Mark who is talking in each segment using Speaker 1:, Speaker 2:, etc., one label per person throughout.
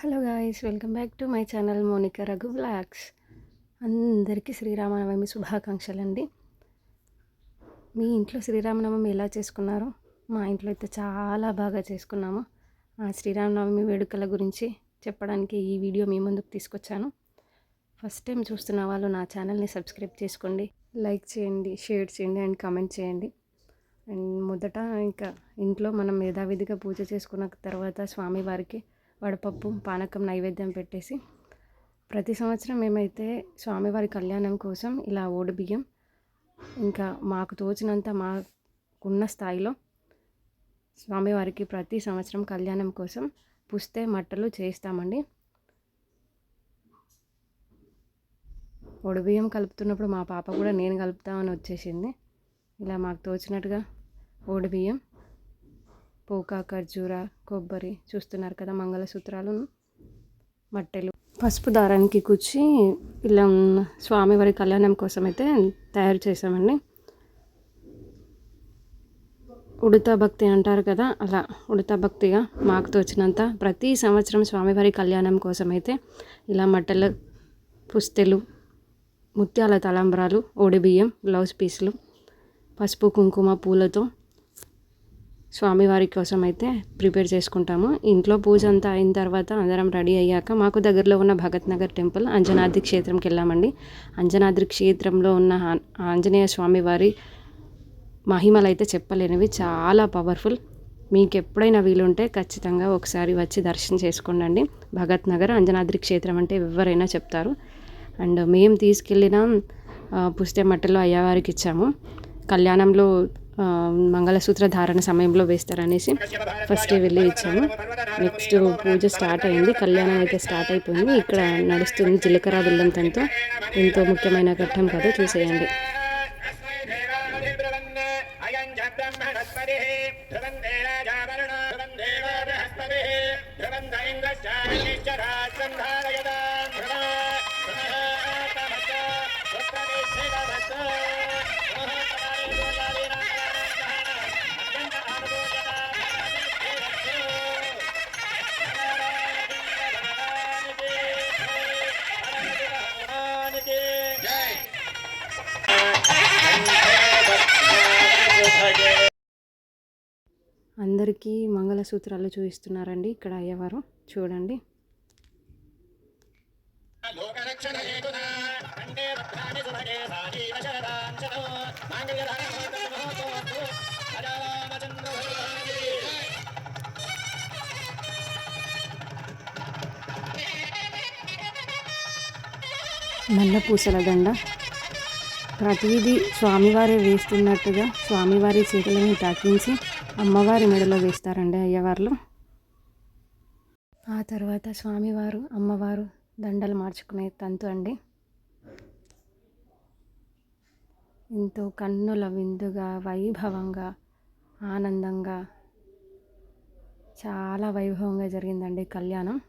Speaker 1: Hello guys welcome back to my channel Monika Raghu blogs అందరికీ శ్రీరామనవమి శుభాకాంక్షలు అండి మీ ఇంట్లో శ్రీరామనవమి ఎలా చేసుకున్నారు మా ఇంట్లో అయితే చాలా బాగా చేసుకున్నాము. ఆ శ్రీరామనవమి వేడుకల గురించి చెప్పడానికి ఈ వీడియో మీ ముందుకు తీసుకొచ్చాను. ఫస్ట్ టైం చూస్తున్న వాళ్ళు నా ఛానల్ని సబ్స్క్రైబ్ చేసుకోండి లైక్ చేయండి షేర్ చేయండి అండ్ కామెంట్ చేయండి. అండ్ మొదట ఇంకా ఇంట్లో మనం యథావిధిగా పూజ చేసుకున్న తర్వాత స్వామివారికి వడపప్పు పానకం నైవేద్యం పెట్టేసి ప్రతి సంవత్సరం మేమైతే స్వామివారి కళ్యాణం కోసం ఇలా ఓడిబియ్యం ఇంకా మాకు తోచినంత మాకున్న స్థాయిలో స్వామివారికి ప్రతి సంవత్సరం కళ్యాణం కోసం పుస్తే మట్టలు చేస్తామండి ఒడిబియ్యం కలుపుతున్నప్పుడు మా పాప కూడా నేను కలుపుతామని వచ్చేసింది. ఇలా మాకు తోచినట్టుగా బియ్యం పోక ఖర్జూర కొబ్బరి చూస్తున్నారు కదా మంగళసూత్రాలు మట్టెలు. పసుపు దారానికి కూర్చి ఇలా స్వామివారి కళ్యాణం కోసం అయితే తయారు చేసామండి ఉడతా భక్తి అంటారు కదా అలా ఉడతా భక్తిగా మాకు తోచినంత ప్రతి సంవత్సరం స్వామివారి కళ్యాణం కోసం అయితే ఇలా మట్టెల పుస్తెలు ముత్యాల తలంబ్రాలు బియ్యం బ్లౌజ్ పీసులు పసుపు కుంకుమ పూలతో స్వామివారి కోసం అయితే ప్రిపేర్ చేసుకుంటాము. ఇంట్లో పూజ అంతా అయిన తర్వాత అందరం రెడీ అయ్యాక మాకు దగ్గరలో ఉన్న భగత్ నగర్ టెంపుల్ అంజనాద్రి క్షేత్రంకి వెళ్ళామండి. అంజనాద్రి క్షేత్రంలో ఉన్న ఆంజనేయ స్వామివారి మహిమలు అయితే చెప్పలేనివి చాలా పవర్ఫుల్ మీకు ఎప్పుడైనా వీలుంటే ఖచ్చితంగా ఒకసారి వచ్చి దర్శనం చేసుకోండి భగత్ నగర్ అంజనాద్రి క్షేత్రం అంటే ఎవరైనా చెప్తారు. అండ్ మేము తీసుకెళ్ళిన పుస్తే మట్టలో అయ్యవారికి ఇచ్చాము. కళ్యాణంలో మంగళసూత్ర ధారణ సమయంలో వేస్తారనేసి ఫస్ట్ వెళ్ళి ఇచ్చాము నెక్స్ట్ పూజ స్టార్ట్ అయింది కళ్యాణం అయితే స్టార్ట్ అయిపోయింది ఇక్కడ నడుస్తుంది జీలకర్ర బెల్లంతంతో ఎంతో ముఖ్యమైన ఘట్టం కదా చూసేయండి అందరికీ మంగళసూత్రాలు చూపిస్తున్నారండి. ఇక్కడ అయ్యవారు చూడండి. నల్ల పూసల దండ. ప్రతిదీ స్వామివారి వేస్తున్నట్టుగా స్వామివారి చేతులను తాకించి అమ్మవారి మెడలో వేస్తారండి అయ్యవార్లు. ఆ తర్వాత స్వామివారు అమ్మవారు దండలు మార్చుకునే తంతు అండి. ఎంతో కన్నుల విందుగా వైభవంగా ఆనందంగా చాలా వైభవంగా జరిగిందండి కళ్యాణం.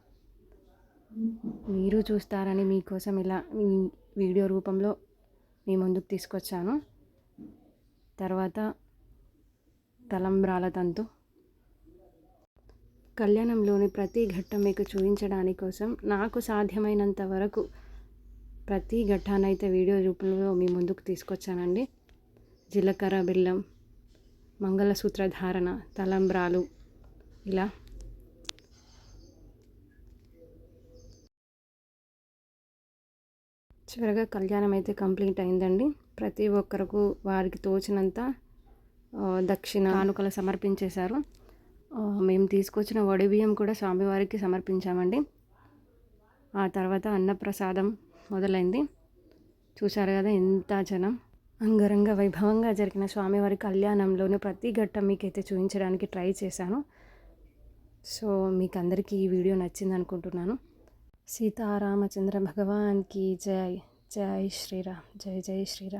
Speaker 1: మీరు చూస్తారని మీకోసం ఇలా వీడియో రూపంలో మీ ముందుకు తీసుకొచ్చాను. తర్వాత తలంబ్రాల తంతు కళ్యాణంలోని ప్రతి ఘట్టం మీకు చూపించడానికి కోసం నాకు సాధ్యమైనంత వరకు ప్రతి ఘట్టానైతే వీడియో రూపంలో మీ ముందుకు తీసుకొచ్చానండి. జీలకర్ర బెల్లం మంగళసూత్ర ధారణ తలంబ్రాలు ఇలా చివరిగా కళ్యాణం అయితే కంప్లీట్ అయిందండి. ప్రతి ఒక్కరికి వారికి తోచినంత దక్షిణ కానుకలు సమర్పించేశారు. మేము తీసుకొచ్చిన వడి బియ్యం కూడా స్వామివారికి సమర్పించామండి. ఆ తర్వాత అన్నప్రసాదం మొదలైంది. చూశారు కదా ఎంత జనం. అంగరంగ వైభవంగా జరిగిన స్వామివారి కళ్యాణంలోని ప్రతి ఘట్టం మీకైతే చూపించడానికి ట్రై చేశాను. సో మీకు అందరికీ ఈ వీడియో నచ్చింది అనుకుంటున్నాను सीता रामचंद्र भगवान की जय जय श्री राम जय जय श्री राम।